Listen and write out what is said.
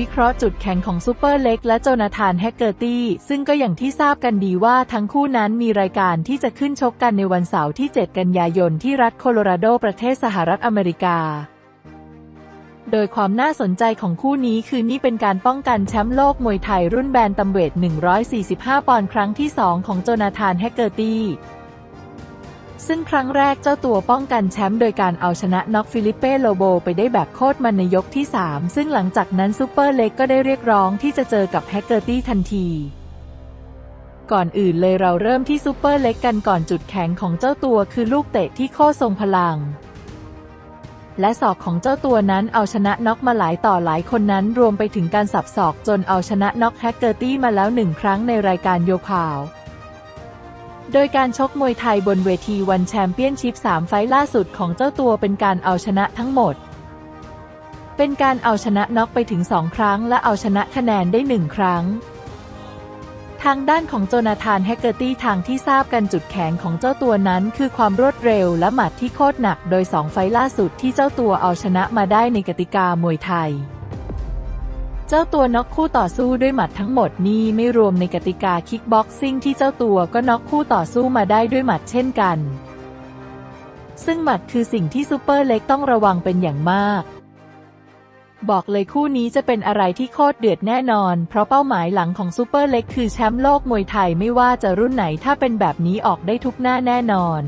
วิเคราะห์จุดแข็งของซูเปอร์เล็กและโจนาธานแฮกเกอร์ตี้ ซึ่งก็อย่างที่ทราบกันดีว่าทั้งคู่นั้นมีรายการที่จะขึ้นชกกันในวันเสาร์ที่ 7 กันยายนที่รัฐโคโลราโดประเทศสหรัฐอเมริกา โดยความน่าสนใจของคู่นี้คือนี่เป็นการป้องกันแชมป์โลกมวยไทยรุ่นแบนตัมเวท 145 ปอนด์ครั้งที่ 2 ของโจนาธานแฮกเกอร์ตี้ ซึ่งครั้งแรกเจ้าตัวป้องกันแชมป์โดยการเอาชนะน็อกฟิลิปเป้โลโบไปได้แบบโคตรมันในยกที่ 3 ซึ่งหลังจากนั้นซูเปอร์เล็กก็ได้เรียกร้องที่จะเจอกับแฮกเกอร์ตี้ทันทีก่อนอื่นเลยเราเริ่มที่ซูเปอร์เล็กกันก่อนจุดแข็งของเจ้าตัวคือลูกเตะที่โคตรทรงพลัง และศอกของเจ้าตัวนั้นเอาชนะน็อกมาหลายต่อหลายคนนั้นรวมไปถึงการสับศอกจนเอาชนะน็อกแฮกเกอร์ตี้มาแล้วหนึ่งครั้งในรายการโยพาว โดยการชกมวยไทยบนเวทีวันแชมเปี้ยนชิพ 3 ไฟล์ล่าสุดของเจ้าตัวเป็นการเอาชนะทั้งหมด เป็นการเอาชนะน็อกไปถึง 2 ครั้ง และเอาชนะคะแนนได้ 1 ครั้ง ทางด้านของโจนาธานแฮกเกอร์ตี้ทางที่ทราบกันจุดแข็งของเจ้าตัวนั้น คือความรวดเร็วและหมัดที่โคตรหนัก โดย 2 ไฟล์ล่าสุดที่เจ้าตัวเอาชนะมาได้ในกติกามวยไทย เจ้าตัวน็อกคู่ต่อสู้ด้วยหมัดทั้งหมดนี้ไม่รวมในกติกาคิกบ็อกซิ่งที่เจ้าตัวก็น็อกคู่ต่อสู้มาได้ด้วยหมัดเช่นกัน ซึ่งหมัดคือสิ่งที่ซูเปอร์เล็กต้องระวังเป็นอย่างมาก บอกเลยคู่นี้จะเป็นอะไรที่โคตรเดือดแน่นอน เพราะเป้าหมายหลังของซูเปอร์เล็กคือแชมป์โลกมวยไทยไม่ว่าจะรุ่นไหนถ้าเป็นแบบนี้ออกได้ทุกหน้าแน่นอน